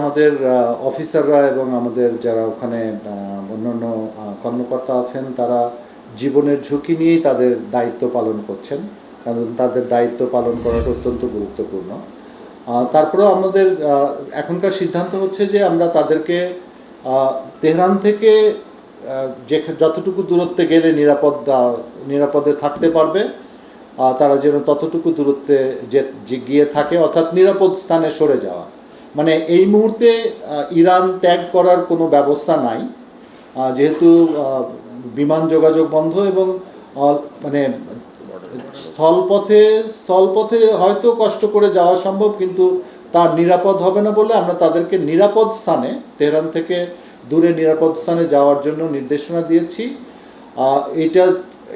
আমাদের অফিসাররা এবং আমাদের যারা ওখানে অন্যান্য কর্মকর্তা আছেন, তারা জীবনের ঝুঁকি নিয়েই তাদের দায়িত্ব পালন করছেন। কারণ তাদের দায়িত্ব পালন করাটা অত্যন্ত গুরুত্বপূর্ণ। তারপরেও আমাদের এখনকার সিদ্ধান্ত হচ্ছে যে আমরা তাদেরকে তেহরান থেকে যে যতটুকু দূরত্বে গেলে নিরাপদ নিরাপদে থাকতে পারবে তারা যেন ততটুকু দূরত্বে যে, গিয়ে থাকে, অর্থাৎ নিরাপদ স্থানে সরে যাওয়া। মানে এই মুহূর্তে ইরান ত্যাগ করার কোনো ব্যবস্থা নাই। যেহেতু বিমান যোগাযোগ বন্ধ এবং মানে স্থলপথে স্থলপথে হয়তো কষ্ট করে যাওয়া সম্ভব, কিন্তু তার নিরাপদ হবে না বলে আমরা তাদেরকে নিরাপদ স্থানে, তেহরান থেকে দূরে নিরাপদ স্থানে যাওয়ার জন্য নির্দেশনা দিয়েছি। এটা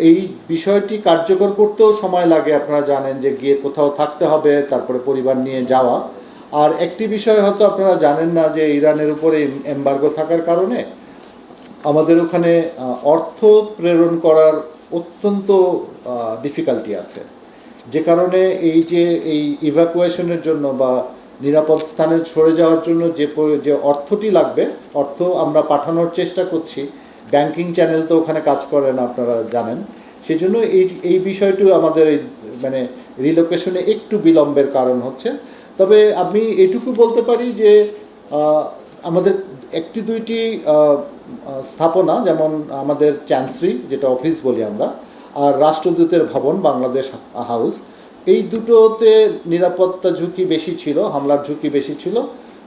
এই বিষয়টি কার্যকর করতেও সময় লাগে, আপনারা জানেন যে গিয়ে কোথাও থাকতে হবে, তারপরে পরিবার নিয়ে যাওয়া। আর একটি বিষয় হয়তো আপনারা জানেন না যে ইরানের উপরে এম্বার্গো থাকার কারণে আমাদের ওখানে অর্থ প্রেরণ করার অত্যন্ত ডিফিকাল্টি আছে। যে কারণে এই যে এই ইভ্যাকুয়েশনের জন্য বা নিরাপদ স্থানে সরে যাওয়ার জন্য যে যে অর্থটি লাগবে, অর্থ আমরা পাঠানোর চেষ্টা করছি ব্যাংকিং চ্যানেল তো ওখানে কাজ করে না আপনারা জানেন। সেই জন্য এই এই বিষয়টি আমাদের এই মানে রিলোকেশনে একটু বিলম্বের কারণ হচ্ছে। তবে আমি এটুকু বলতে পারি যে আমাদের একটি দুইটি স্থাপনা, যেমন আমাদের চ্যান্সরি, যেটা অফিস বলি আমরা, আর রাষ্ট্রদূতের ভবন, বাংলাদেশ হাউস। এই দুটোতে নিরাপত্তা ঝুঁকি বেশি ছিল, হামলার ঝুঁকি বেশি ছিল।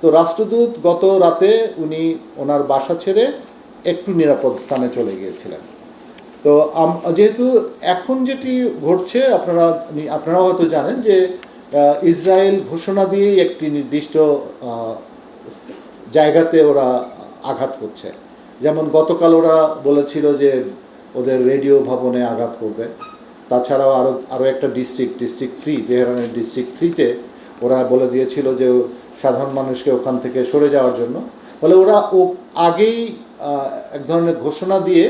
তো রাষ্ট্রদূত গত রাতে উনি ওনার বাসা ছেড়ে একটু নিরাপদ স্থানে চলে গিয়েছিলেন। তো যেহেতু এখন যেটি ঘটছে, আপনারা আপনারাও হয়তো জানেন যে ইসরায়েল ঘোষণা দিয়েই একটি নির্দিষ্ট জায়গাতে ওরা আঘাত করছে। যেমন গতকাল ওরা বলেছিল যে ওদের রেডিও ভবনে আঘাত করবে। তাছাড়াও আরও আরও একটা ডিস্ট্রিক্ট ডিস্ট্রিক্ট থ্রি, তেহরানের ডিস্ট্রিক্ট থ্রিতে ওরা বলে দিয়েছিল যে সাধারণ মানুষকে ওখান থেকে সরে যাওয়ার জন্য। বলে ওরা ও আগেই এক ধরনের ঘোষণা দিয়ে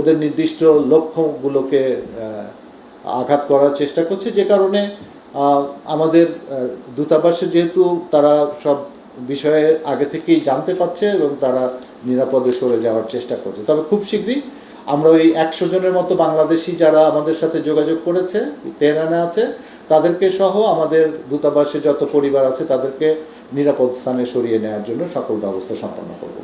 ওদের নির্দিষ্ট লক্ষ্যগুলোকে আঘাত করার চেষ্টা করছে, যে কারণে আমাদের দূতাবাসে যেহেতু তারা সব বিষয়ে আগে থেকেই জানতে পারছে এবং তারা নিরাপদে সরে যাওয়ার চেষ্টা করছে। তবে খুব শীঘ্রই আমরা ওই একশো জনের মতো বাংলাদেশি যারা আমাদের সাথে যোগাযোগ করেছে, তেহরানে আছে, তাদেরকে সহ আমাদের দূতাবাসে যত পরিবার আছে তাদেরকে নিরাপদ স্থানে সরিয়ে নেওয়ার জন্য সকল ব্যবস্থা সম্পন্ন করব।